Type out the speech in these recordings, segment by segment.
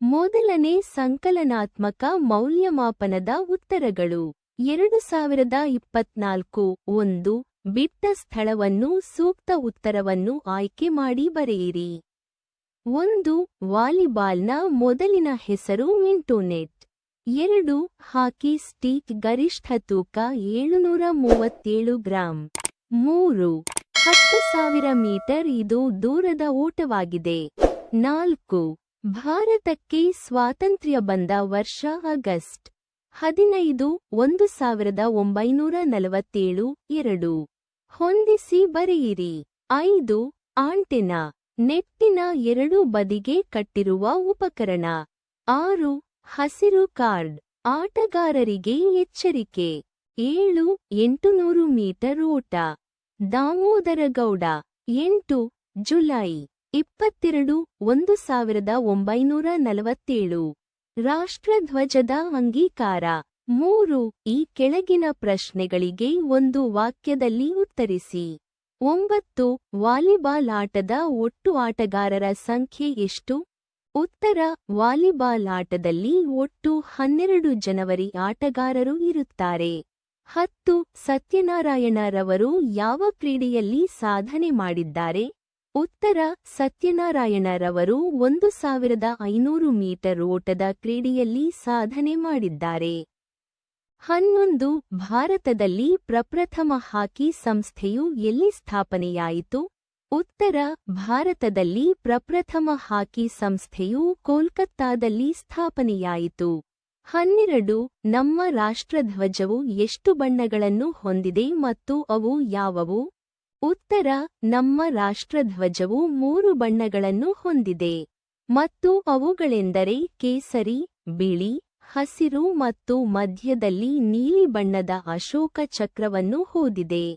ಮೊದಲನೇ ಸಂಕಲನಾತ್ಮಕ ಮೌಲ್ಯಮಾಪನದ ಉತ್ತರಗಳು. ಎರಡು ಸಾವಿರದ ಇಪ್ಪತ್ನಾಲ್ಕು ಒಂದು ಬಿಟ್ಟ ಸ್ಥಳವನ್ನು ಸೂಕ್ತ ಉತ್ತರವನ್ನು ಆಯ್ಕೆ ಮಾಡಿ ಬರೆಯಿರಿ. ಒಂದು, ವಾಲಿಬಾಲ್ನ ಮೊದಲಿನ ಹೆಸರು ಇಂಟೋನೆಟ್ ಎರಡು, ಹಾಕಿ ಸ್ಟೀಕ್ ಗರಿಷ್ಠ ತೂಕ ಏಳುನೂರ ಮೂವತ್ತೇಳು ಗ್ರಾಂ. ಮೂರು, ಹತ್ತು ಸಾವಿರ ಮೀಟರ್ ಇದು ದೂರದ ಓಟವಾಗಿದೆ. ನಾಲ್ಕು ಭಾರತಕ್ಕೆ ಸ್ವಾತಂತ್ರ್ಯ ಬಂದ ವರ್ಷ ಆಗಸ್ಟ್ ಹದಿನೈದು, ಒಂದು ಸಾವಿರದ ಒಂಬೈನೂರ ನಲವತ್ತೇಳು, ಎರಡು. ಹೊಂದಿಸಿ ಬರೆಯಿರಿ. ಐದು, ಆಂಟೆನಾ, ನೆಟ್ಟಿನ ಎರಡು ಬದಿಗೆ ಕಟ್ಟಿರುವ ಉಪಕರಣ. ಆರು, ಹಸಿರು ಕಾರ್ಡ್, ಆಟಗಾರರಿಗೆ ಎಚ್ಚರಿಕೆ. ಏಳು, ಎಂಟುನೂರು ಮೀಟರ್ ಓಟ. ದಾಮೋದರಗೌಡ, ಎಂಟು, ಜುಲೈ. ಇಪ್ಪತ್ತೆರಡು ಒಂದು ಸಾವಿರದ ಒಂಬೈನೂರ ನಲವತ್ತೇಳು. ರಾಷ್ಟ್ರಧ್ವಜದ ಅಂಗೀಕಾರ. ಮೂರು, ಈ ಕೆಳಗಿನ ಪ್ರಶ್ನೆಗಳಿಗೆ ಒಂದು ವಾಕ್ಯದಲ್ಲಿ ಉತ್ತರಿಸಿ. ಒಂಬತ್ತು, ವಾಲಿಬಾಲ್ ಆಟದ ಒಟ್ಟು ಆಟಗಾರರ ಸಂಖ್ಯೆ ಎಷ್ಟು? ಉತ್ತರ, ವಾಲಿಬಾಲ್ ಆಟದಲ್ಲಿ ಒಟ್ಟು ಹನ್ನೆರಡು ಜನವರಿ ಆಟಗಾರರು ಇರುತ್ತಾರೆ. ಹತ್ತು, ಸತ್ಯನಾರಾಯಣರವರು ಯಾವ ಕ್ರೀಡೆಯಲ್ಲಿ ಸಾಧನೆ ಮಾಡಿದ್ದಾರೆ? ಉತ್ತರ, ಸತ್ಯನಾರಾಯಣರವರು ಒಂದು ಸಾವಿರದ ಐನೂರು ಮೀಟರ್ ಓಟದ ಕ್ರೀಡೆಯಲ್ಲಿ ಸಾಧನೆ ಮಾಡಿದ್ದಾರೆ. ಹನ್ನೊಂದು, ಭಾರತದಲ್ಲಿ ಪ್ರಪ್ರಥಮ ಹಾಕಿ ಸಂಸ್ಥೆಯು ಎಲ್ಲಿ ಸ್ಥಾಪನೆಯಾಯಿತು? ಉತ್ತರ, ಭಾರತದಲ್ಲಿ ಪ್ರಪ್ರಥಮ ಹಾಕಿ ಸಂಸ್ಥೆಯು ಕೋಲ್ಕತ್ತಾದಲ್ಲಿ ಸ್ಥಾಪನೆಯಾಯಿತು. ಹನ್ನೆರಡು, ನಮ್ಮ ರಾಷ್ಟ್ರಧ್ವಜವು ಎಷ್ಟು ಬಣ್ಣಗಳನ್ನು ಹೊಂದಿದೆ ಮತ್ತು ಅವು ಯಾವುವು? ಉತ್ತರ, ನಮ್ಮ ರಾಷ್ಟ್ರಧ್ವಜವು ಮೂರು ಬಣ್ಣಗಳನ್ನು ಹೊಂದಿದೆ ಮತ್ತು ಅವುಗಳೆಂದರೆ ಕೇಸರಿ, ಬಿಳಿ, ಹಸಿರು ಮತ್ತು ಮಧ್ಯದಲ್ಲಿ ನೀಲಿ ಬಣ್ಣದ ಅಶೋಕ ಚಕ್ರವನ್ನು ಹೊಂದಿದೆ.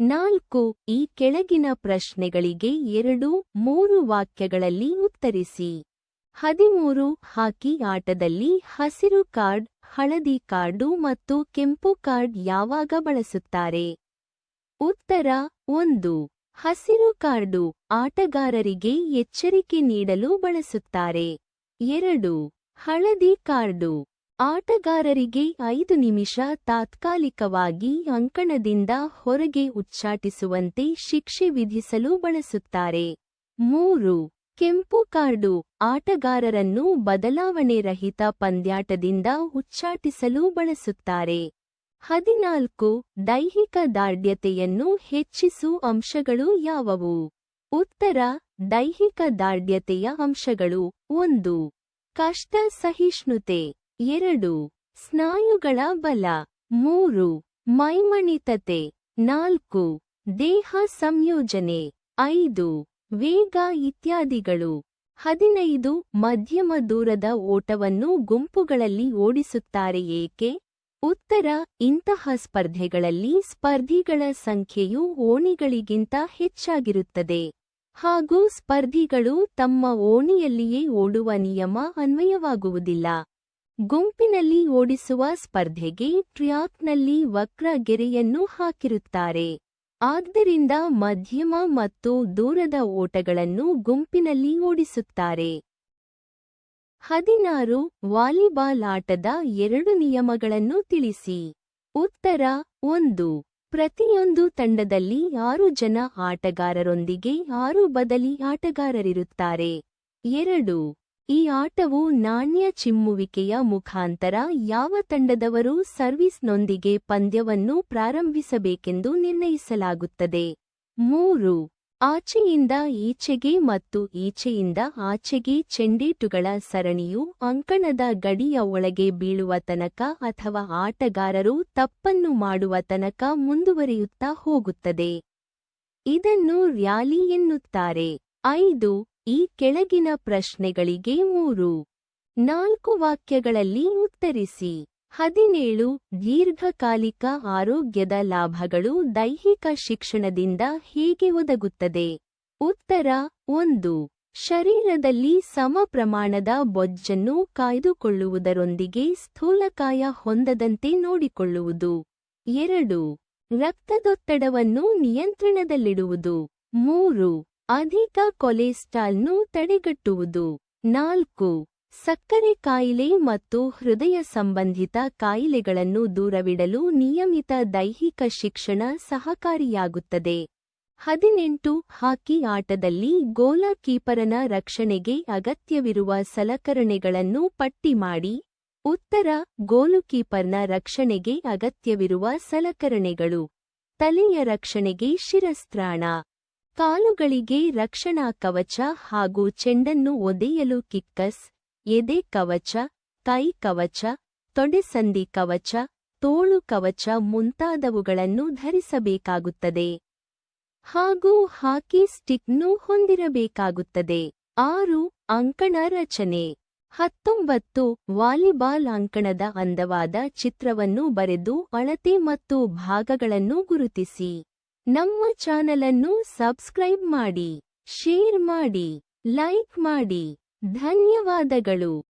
ನಾಲ್ಕು, ಈ ಕೆಳಗಿನ ಪ್ರಶ್ನೆಗಳಿಗೆ ಎರಡು, ಮೂರು ವಾಕ್ಯಗಳಲ್ಲಿ ಉತ್ತರಿಸಿ. ಹದಿಮೂರು, ಹಾಕಿ ಆಟದಲ್ಲಿ ಹಸಿರು ಕಾರ್ಡ್, ಹಳದಿ ಕಾರ್ಡು ಮತ್ತು ಕೆಂಪು ಕಾರ್ಡ್ ಯಾವಾಗ ಬಳಸುತ್ತಾರೆ? ಉತ್ತರ ಒಂದು. ಹಸಿರು ಕಾರ್ಡು ಆಟಗಾರರಿಗೆ ಎಚ್ಚರಿಕೆ ನೀಡಲು ಬಳಸುತ್ತಾರೆ. ಎರಡು. ಹಳದಿ ಕಾರ್ಡು ಆಟಗಾರರಿಗೆ ಐದು ನಿಮಿಷ ತಾತ್ಕಾಲಿಕವಾಗಿ ಅಂಕಣದಿಂದ ಹೊರಗೆ ಉಚ್ಚಾಟಿಸುವಂತೆ ಶಿಕ್ಷೆ ವಿಧಿಸಲು ಬಳಸುತ್ತಾರೆ. ಮೂರು. ಕೆಂಪು ಕಾರ್ಡು ಆಟಗಾರರನ್ನು ಬದಲಾವಣೆ ರಹಿತ ಪಂದ್ಯಾಟದಿಂದ ಉಚ್ಚಾಟಿಸಲು ಬಳಸುತ್ತಾರೆ. ಹದಿನಾಲ್ಕು ದೈಹಿಕ ದಾರ್ಢ್ಯತೆಯನ್ನು ಹೆಚ್ಚಿಸು ಅಂಶಗಳು ಯಾವುವು? ಉತ್ತರ, ದೈಹಿಕ ದಾರ್ಢ್ಯತೆಯ ಅಂಶಗಳು. ಒಂದು, ಕಷ್ಟ ಸಹಿಷ್ಣುತೆ. ಎರಡು, ಸ್ನಾಯುಗಳ ಬಲ. ಮೂರು, ಮೈಮಣಿತತೆ. ನಾಲ್ಕು, ದೇಹ ಸಂಯೋಜನೆ. ಐದು, ವೇಗ ಇತ್ಯಾದಿಗಳು. ಹದಿನೈದು, ಮಧ್ಯಮ ದೂರದ ಓಟವನ್ನು ಗುಂಪುಗಳಲ್ಲಿ ಓಡಿಸುತ್ತಾರೆ ಏಕೆ? ಉತ್ತರ, ಇಂತಹ ಸ್ಪರ್ಧೆಗಳಲ್ಲಿ ಸ್ಪರ್ಧಿಗಳ ಸಂಖ್ಯೆಯು ಓಣಿಗಳಿಗಿಂತ ಹೆಚ್ಚಾಗಿರುತ್ತದೆ. ಹಾಗೂ ಸ್ಪರ್ಧಿಗಳು ತಮ್ಮ ಓಣಿಯಲ್ಲಿಯೇ ಓಡುವ ನಿಯಮ ಅನ್ವಯವಾಗುವುದಿಲ್ಲ. ಗುಂಪಿನಲ್ಲಿ ಓಡಿಸುವ ಸ್ಪರ್ಧೆಗೆ ಟ್ರ್ಯಾಕ್ನಲ್ಲಿ ವಕ್ರ ಗೆರೆಯನ್ನು ಹಾಕಿರುತ್ತಾರೆ. ಆದ್ದರಿಂದ ಮಧ್ಯಮ ಮತ್ತು ದೂರದ ಓಟಗಳನ್ನು ಗುಂಪಿನಲ್ಲಿ ಓಡಿಸುತ್ತಾರೆ. ಹದಿನಾರು ವಾಲಿಬಾಲ್ ಆಟದ ಎರಡು ನಿಯಮಗಳನ್ನು ತಿಳಿಸಿ. ಉತ್ತರ ಒಂದು. ಪ್ರತಿಯೊಂದು ತಂಡದಲ್ಲಿ ಆರು ಜನ ಆಟಗಾರರೊಂದಿಗೆ ಆರು ಬದಲಿ ಆಟಗಾರರಿರುತ್ತಾರೆ. ಎರಡು. ಈ ಆಟವು ನಾಣ್ಯ ಚಿಮ್ಮುವಿಕೆಯ ಮುಖಾಂತರ ಯಾವ ತಂಡದವರು ಸರ್ವಿಸ್ನೊಂದಿಗೆ ಪಂದ್ಯವನ್ನು ಪ್ರಾರಂಭಿಸಬೇಕೆಂದು ನಿರ್ಣಯಿಸಲಾಗುತ್ತದೆ. ಮೂರು. ಆಚೆಯಿಂದ ಈಚೆಗೆ ಮತ್ತು ಈಚೆಯಿಂದ ಆಚೆಗೆ ಚೆಂಡೇಟುಗಳ ಸರಣಿಯು ಅಂಕಣದ ಗಡಿಯ ಒಳಗೆ ಬೀಳುವ ತನಕ ಅಥವಾ ಆಟಗಾರರು ತಪ್ಪನ್ನು ಮಾಡುವ ತನಕ ಮುಂದುವರಿಯುತ್ತಾ ಹೋಗುತ್ತದೆ. ಇದನ್ನು ರ್ಯಾಲಿ ಎನ್ನುತ್ತಾರೆ. ಐದು, ಈ ಕೆಳಗಿನ ಪ್ರಶ್ನೆಗಳಿಗೆ ಮೂರು. ನಾಲ್ಕು ವಾಕ್ಯಗಳಲ್ಲಿ ಉತ್ತರಿಸಿ. ಹದಿನೇಳು, ದೀರ್ಘಕಾಲಿಕ ಆರೋಗ್ಯದ ಲಾಭಗಳು ದೈಹಿಕ ಶಿಕ್ಷಣದಿಂದ ಹೇಗೆ ಒದಗುತ್ತದೆ? ಉತ್ತರ, ಒಂದು. ಶರೀರದಲ್ಲಿ ಸಮ ಪ್ರಮಾಣದ ಬೊಜ್ಜನ್ನು ಕಾಯ್ದುಕೊಳ್ಳುವುದರೊಂದಿಗೆ ಸ್ಥೂಲಕಾಯ ಹೊಂದದಂತೆ ನೋಡಿಕೊಳ್ಳುವುದು. ಎರಡು. ರಕ್ತದೊತ್ತಡವನ್ನು ನಿಯಂತ್ರಣದಲ್ಲಿಡುವುದು. ಮೂರು. ಅಧಿಕ ಕೊಲೆಸ್ಟ್ರಾಲ್ನು ತಡೆಗಟ್ಟುವುದು. ನಾಲ್ಕು. ಸಕ್ಕರೆ ಕಾಯಿಲೆ ಮತ್ತು ಹೃದಯ ಸಂಬಂಧಿತ ಕಾಯಿಲೆಗಳನ್ನು ದೂರವಿಡಲು ನಿಯಮಿತ ದೈಹಿಕ ಶಿಕ್ಷಣ ಸಹಕಾರಿಯಾಗುತ್ತದೆ. ಹದಿನೆಂಟು, ಹಾಕಿ ಆಟದಲ್ಲಿ ಗೋಲ ಕೀಪರನ ರಕ್ಷಣೆಗೆ ಅಗತ್ಯವಿರುವ ಸಲಕರಣೆಗಳನ್ನು ಪಟ್ಟಿ ಮಾಡಿ. ಉತ್ತರ, ಗೋಲುಕೀಪರ್ನ ರಕ್ಷಣೆಗೆ ಅಗತ್ಯವಿರುವ ಸಲಕರಣೆಗಳು. ತಲೆಯ ರಕ್ಷಣೆಗೆ ಶಿರಸ್ತ್ರಾಣ. ಕಾಲುಗಳಿಗೆ ರಕ್ಷಣಾ ಕವಚ ಹಾಗೂ ಚೆಂಡನ್ನು ಒದೆಯಲು ಕಿಕ್ಕಸ್. ಎದೆ ಕವಚ, ಕೈ ಕವಚ ತೊಡೆಸಂದಿ ಕವಚ, ತೋಳು ಕವಚ ಮುಂತಾದವುಗಳನ್ನು ಧರಿಸಬೇಕಾಗುತ್ತದೆ. ಹಾಗೂ ಹಾಕಿ ಸ್ಟಿಕ್ನೂ ಹೊಂದಿರಬೇಕಾಗುತ್ತದೆ. ಆರು, ಅಂಕಣ ರಚನೆ. ಹತ್ತೊಂಬತ್ತು, ವಾಲಿಬಾಲ್ ಅಂಕಣದ ಅಂದವಾದ ಚಿತ್ರವನ್ನು ಬರೆದು ಅಳತೆ ಮತ್ತು ಭಾಗಗಳನ್ನು ಗುರುತಿಸಿ. ನಮ್ಮ ಚಾನಲನ್ನು ಸಬ್ಸ್ಕ್ರೈಬ್ ಮಾಡಿ, ಶೇರ್ ಮಾಡಿ, ಲೈಕ್ ಮಾಡಿ. ಧನ್ಯವಾದಗಳು.